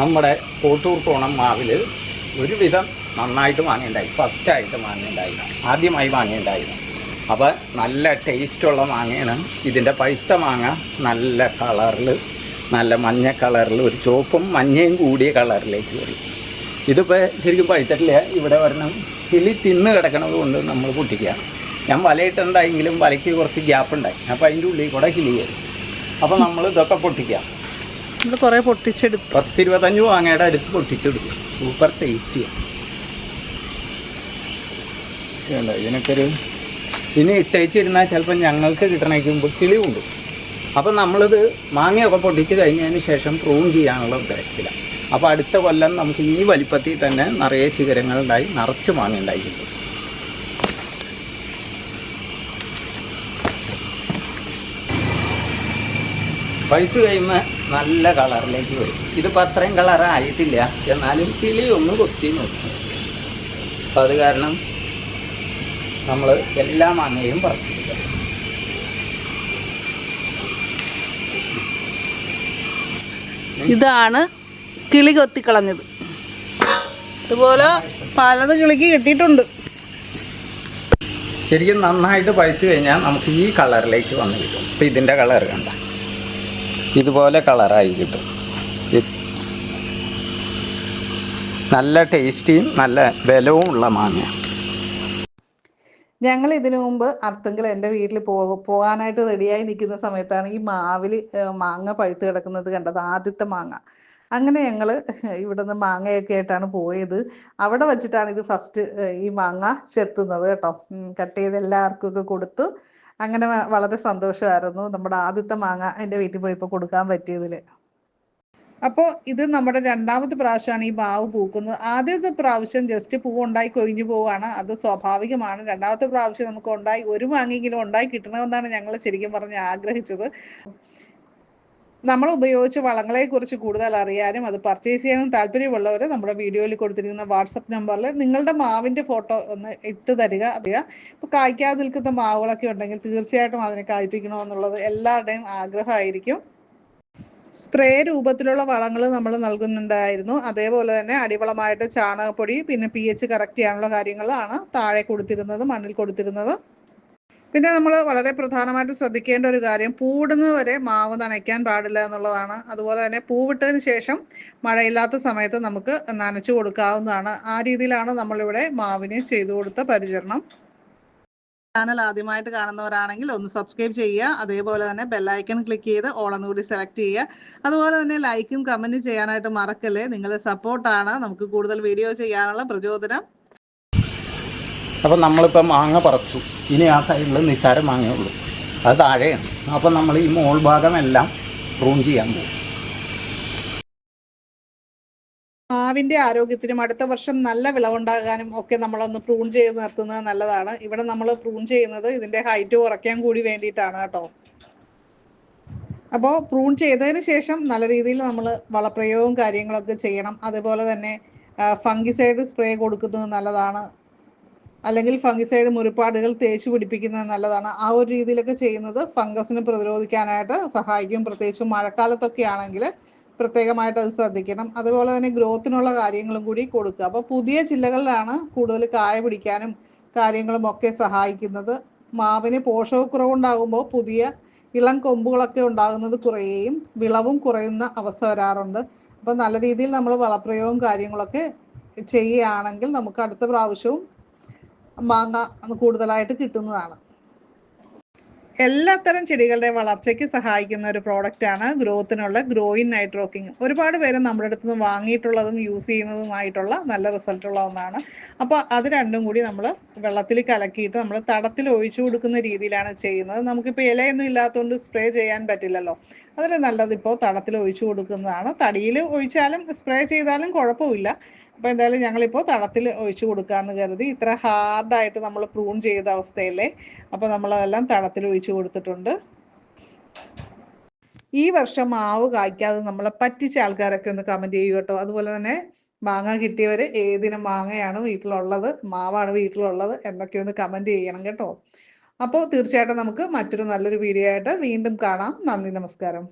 നമ്മുടെ കോട്ടൂർ കോണം മാവിൽ ഒരുവിധം നന്നായിട്ട് മാങ്ങയുണ്ടായി. ഫസ്റ്റായിട്ട് മാങ്ങയുണ്ടായിരുന്നു. ആദ്യമായി മാങ്ങയുണ്ടായിരുന്നു. അപ്പോൾ നല്ല ടേസ്റ്റുള്ള മാങ്ങയാണ്. ഇതിന്റെ പഴുത്ത മാങ്ങ നല്ല കളറിൽ നല്ല മഞ്ഞ കളറിൽ ഒരു ചുവപ്പും മഞ്ഞയും കൂടിയ കളറിലേക്ക് വരും. ഇതിപ്പോൾ ശരിക്കും പഴുത്തിട്ടില്ല. ഇവിടെ ഒരെണ്ണം കിളി തിന്ന് കിടക്കണത് കൊണ്ട് നമ്മൾ പൊട്ടിക്കുക. ഞാൻ വലയിട്ടുണ്ടായെങ്കിലും വലയ്ക്ക് കുറച്ച് ഗ്യാപ്പ് ഉണ്ടായി. അപ്പോൾ അതിന്റെ ഉള്ളിൽ കൂടെ കിളി വരും. അപ്പോൾ നമ്മൾ ഇതൊക്കെ പൊട്ടിക്കാം ഇത് കുറേ പൊട്ടിച്ചെടുത്തു. പത്തിരുപത്തഞ്ച് മാങ്ങയുടെ അടുത്ത് പൊട്ടിച്ചെടുക്കും സൂപ്പർ ടേസ്റ്റിയാണ് ഇതിനൊക്കെ ഒരു ഇനി ഇട്ടേച്ചിരുന്നാൽ ചിലപ്പോൾ ഞങ്ങൾക്ക് മുമ്പ് കിളി കൊണ്ടു അപ്പം നമ്മളിത് മാങ്ങയൊക്കെ പൊട്ടിച്ച് കഴിഞ്ഞതിന് ശേഷം പ്രൂൺ ചെയ്യാനുള്ള ഉദ്ദേശത്തിലാണ് അപ്പോൾ അടുത്ത കൊല്ലം നമുക്ക് ഈ വലിപ്പത്തിൽ തന്നെ നിറയെ ശിഖരങ്ങളുണ്ടായി നിറച്ച് മാങ്ങ ഉണ്ടായി കിട്ടും പഴുത്ത് കഴിയുമ്പോൾ നല്ല കളറിലേക്ക് വരും. ഇതിപ്പോൾ അത്രയും കളറായിട്ടില്ല എന്നാലും കിളി ഒന്ന് കൊത്തി നോക്കും. അപ്പം അത് കാരണം നമ്മൾ എല്ലാ മാങ്ങയും പറിച്ചെടുക്കുക ഇതാണ് കിളി കൊത്തിക്കളഞ്ഞത്. ഇതുപോലെ പലത് കിളിക്ക് കിട്ടിയിട്ടുണ്ട്. ശരിക്കും നന്നായിട്ട് പഴിച്ചു കഴിഞ്ഞാൽ നമുക്ക് ഈ കളറിലേക്ക് വന്നു കിട്ടും. ഇപ്പം ഇതിന്റെ കളർ കണ്ട. ഇതുപോലെ കളറായി കിട്ടും. നല്ല ടേസ്റ്റിയും നല്ല ബലവും ഉള്ള മാങ്ങ ഞങ്ങൾ ഇതിനു മുമ്പ് അർത്തുങ്കൽ എന്റെ വീട്ടിൽ പോകാനായിട്ട് റെഡിയായി നിൽക്കുന്ന സമയത്താണ് ഈ മാവിൽ മാങ്ങ പഴുത്ത് കിടക്കുന്നത് കണ്ടത് ആദ്യത്തെ മാങ്ങ. അങ്ങനെ ഞങ്ങൾ ഇവിടുന്ന് മാങ്ങയൊക്കെ ആയിട്ടാണ് പോയത്. അവിടെ വച്ചിട്ടാണ് ഇത് ഫസ്റ്റ് ഈ മാങ്ങ ചെത്തുന്നത് കേട്ടോ. കട്ട് ചെയ്ത് എല്ലാവർക്കും ഒക്കെ കൊടുത്തു അങ്ങനെ വളരെ സന്തോഷമായിരുന്നു നമ്മുടെ ആദ്യത്തെ മാങ്ങ എന്റെ വീട്ടിൽ പോയപ്പോൾ കൊടുക്കാൻ പറ്റിയതിൽ അപ്പോൾ ഇത് നമ്മുടെ രണ്ടാമത്തെ പ്രാവശ്യമാണ് ഈ മാവ് പൂക്കുന്നത്. ആദ്യത്തെ പ്രാവശ്യം ജസ്റ്റ് പൂ ഉണ്ടായി കൊഴിഞ്ഞു പോവുകയാണ്. അത് സ്വാഭാവികമാണ്. രണ്ടാമത്തെ പ്രാവശ്യം നമുക്ക് ഉണ്ടായി ഒരു മാങ്ങെങ്കിലും ഉണ്ടായി കിട്ടണമെന്നാണ് ഞങ്ങൾ ശരിക്കും പറഞ്ഞ് ആഗ്രഹിച്ചത്. നമ്മൾ ഉപയോഗിച്ച വളങ്ങളെ കുറിച്ച് കൂടുതൽ അറിയാനും അത് പർച്ചേസ് ചെയ്യാനും താല്പര്യമുള്ളവർ നമ്മുടെ വീഡിയോയിൽ കൊടുത്തിരിക്കുന്ന വാട്സപ്പ് നമ്പറിൽ നിങ്ങളുടെ മാവിന്റെ ഫോട്ടോ ഒന്ന് ഇട്ട് തരിക അറിയുക ഇപ്പോൾ കായ്ക്കാതെ നിൽക്കുന്ന മാവുകളൊക്കെ ഉണ്ടെങ്കിൽ തീർച്ചയായിട്ടും അതിനെ കായ്പ്പിക്കണമെന്നുള്ളത് എല്ലാവരുടെയും ആഗ്രഹമായിരിക്കും. സ്പ്രേ രൂപത്തിലുള്ള വളങ്ങൾ നമ്മൾ നൽകുന്നുണ്ടായിരുന്നു. അതേപോലെ തന്നെ അടിവളമായിട്ട് ചാണകപ്പൊടി പിന്നെ പി എച്ച് കറക്റ്റ് ചെയ്യാനുള്ള കാര്യങ്ങളാണ് താഴെ കൊടുത്തിരുന്നത് മണ്ണിൽ കൊടുത്തിരുന്നത്. പിന്നെ നമ്മൾ വളരെ പ്രധാനമായിട്ട് ശ്രദ്ധിക്കേണ്ട ഒരു കാര്യം പൂടുന്നത് വരെ മാവ് നനയ്ക്കാൻ പാടില്ല എന്നുള്ളതാണ്. അതുപോലെ തന്നെ പൂവിട്ടതിന് ശേഷം മഴയില്ലാത്ത സമയത്ത് നമുക്ക് നനച്ചു കൊടുക്കാവുന്നതാണ്. ആ രീതിയിലാണ് നമ്മളിവിടെ മാവിന് ചെയ്തു കൊടുത്ത പരിചരണം. ചാനൽ ആദ്യമായിട്ട് കാണുന്നവരാണെങ്കിൽ ഒന്ന് സബ്സ്ക്രൈബ് ചെയ്യുക അതേപോലെ തന്നെ ബെല്ലൈക്കൺ ക്ലിക്ക് ചെയ്ത് ഓൾ കൂടി സെലക്ട് ചെയ്യുക. അതുപോലെ തന്നെ ലൈക്കും കമന്റും ചെയ്യാനായിട്ട് മറക്കല്ലേ. നിങ്ങളുടെ സപ്പോർട്ടാണ് നമുക്ക് കൂടുതൽ വീഡിയോ ചെയ്യാനുള്ള പ്രചോദനം. അപ്പം നമ്മളിപ്പം മാങ്ങ പറച്ചു. ഇനി ആ സൈഡിൽ നിസ്സാര മാങ്ങയേ ഉള്ളൂ അത് താഴെയാണ്. അപ്പം നമ്മൾ ഈ മോൾ ഭാഗമെല്ലാം പ്രൂൺ ചെയ്യാൻ പോകും. മാവിന്റെ ആരോഗ്യത്തിനും അടുത്ത വർഷം നല്ല വിളവുണ്ടാകാനും ഒക്കെ നമ്മളൊന്ന് പ്രൂൺ ചെയ്ത് നിർത്തുന്നത് നല്ലതാണ്. ഇവിടെ നമ്മൾ പ്രൂൺ ചെയ്യുന്നത് ഇതിന്റെ ഹൈറ്റ് കുറയ്ക്കാൻ കൂടി വേണ്ടിയിട്ടാണ് കേട്ടോ. അപ്പോൾ പ്രൂൺ ചെയ്തതിന് ശേഷം നല്ല രീതിയിൽ നമ്മൾ വളപ്രയോഗവും കാര്യങ്ങളൊക്കെ ചെയ്യണം. അതുപോലെ തന്നെ ഫംഗിസൈഡ് സ്പ്രേ കൊടുക്കുന്നത് നല്ലതാണ്. അല്ലെങ്കിൽ ഫംഗിസൈഡ് മുറിപ്പാടുകൾ തേച്ച് പിടിപ്പിക്കുന്നത് നല്ലതാണ്. ആ ഒരു രീതിയിലൊക്കെ ചെയ്യുന്നത് ഫംഗസിന് പ്രതിരോധിക്കാനായിട്ട് സഹായിക്കും. പ്രത്യേകിച്ച് മഴക്കാലത്തൊക്കെ ആണെങ്കിൽ പ്രത്യേകമായിട്ട് അത് ശ്രദ്ധിക്കണം. അതുപോലെ തന്നെ ഗ്രോത്തിനുള്ള കാര്യങ്ങളും കൂടി കൊടുക്കുക. അപ്പോൾ പുതിയ ചില്ലകളിലാണ് കൂടുതൽ കായ പിടിക്കാനും കാര്യങ്ങളും ഒക്കെ സഹായിക്കുന്നത്. മാവിന് പോഷകക്കുറവുണ്ടാകുമ്പോൾ പുതിയ ഇളം കൊമ്പുകളൊക്കെ ഉണ്ടാകുന്നത് കുറയുകയും വിളവും കുറയുന്ന അവസ്ഥ വരാറുണ്ട്. അപ്പോൾ നല്ല രീതിയിൽ നമ്മൾ വളപ്രയോഗവും കാര്യങ്ങളൊക്കെ ചെയ്യുകയാണെങ്കിൽ നമുക്ക് അടുത്ത പ്രാവശ്യവും മാങ്ങ കൂടുതലായിട്ട് കിട്ടുന്നതാണ്. എല്ലാത്തരം ചെടികളുടെ വളർച്ചയ്ക്ക് സഹായിക്കുന്ന ഒരു പ്രോഡക്റ്റാണ് ഗ്രോത്തിനുള്ള ഗ്രോയിൻ നൈട്രോക്കിങ്. ഒരുപാട് പേര് നമ്മുടെ അടുത്ത് നിന്ന് വാങ്ങിയിട്ടുള്ളതും യൂസ് ചെയ്യുന്നതുമായിട്ടുള്ള നല്ല റിസൾട്ടുള്ള ഒന്നാണ്. അപ്പോൾ അത് രണ്ടും കൂടി നമ്മൾ വെള്ളത്തിൽ കലക്കിയിട്ട് നമ്മൾ തടത്തിൽ ഒഴിച്ചു കൊടുക്കുന്ന രീതിയിലാണ് ചെയ്യുന്നത്. നമുക്കിപ്പോൾ ഇലയൊന്നും ഇല്ലാത്തതുകൊണ്ട് സ്പ്രേ ചെയ്യാൻ പറ്റില്ലല്ലോ. അതിൽ നല്ലത് ഇപ്പോൾ തടത്തിൽ ഒഴിച്ചു കൊടുക്കുന്നതാണ്. തടിയിൽ ഒഴിച്ചാലും സ്പ്രേ ചെയ്താലും കുഴപ്പമില്ല. അപ്പോൾ എന്തായാലും ഞങ്ങളിപ്പോൾ തടത്തിൽ ഒഴിച്ചു കൊടുക്കാമെന്ന് കരുതി ഇത്ര ഹാർഡായിട്ട് നമ്മൾ പ്രൂൺ ചെയ്ത അവസ്ഥയല്ലേ? അപ്പോൾ നമ്മളതെല്ലാം തടത്തിൽ ഒഴിച്ചു കൊടുത്തിട്ടുണ്ട്. ഈ വർഷം മാവ് കായ്ക്കാതെ നമ്മളെ പറ്റിച്ച ആൾക്കാരൊക്കെ ഒന്ന് കമന്റ് ചെയ്യൂ കേട്ടോ. അതുപോലെ തന്നെ മാങ്ങ കിട്ടിയവർ ഏതിനും മാങ്ങയാണ് വീട്ടിലുള്ളത്. മാവാണ് വീട്ടിലുള്ളത്. എന്നൊക്കെ ഒന്ന് കമന്റ് ചെയ്യണം കേട്ടോ. അപ്പോൾ തീർച്ചയായിട്ടും നമുക്ക് മറ്റൊരു നല്ലൊരു വീഡിയോ ആയിട്ട് വീണ്ടും കാണാം. നന്ദി നമസ്കാരം.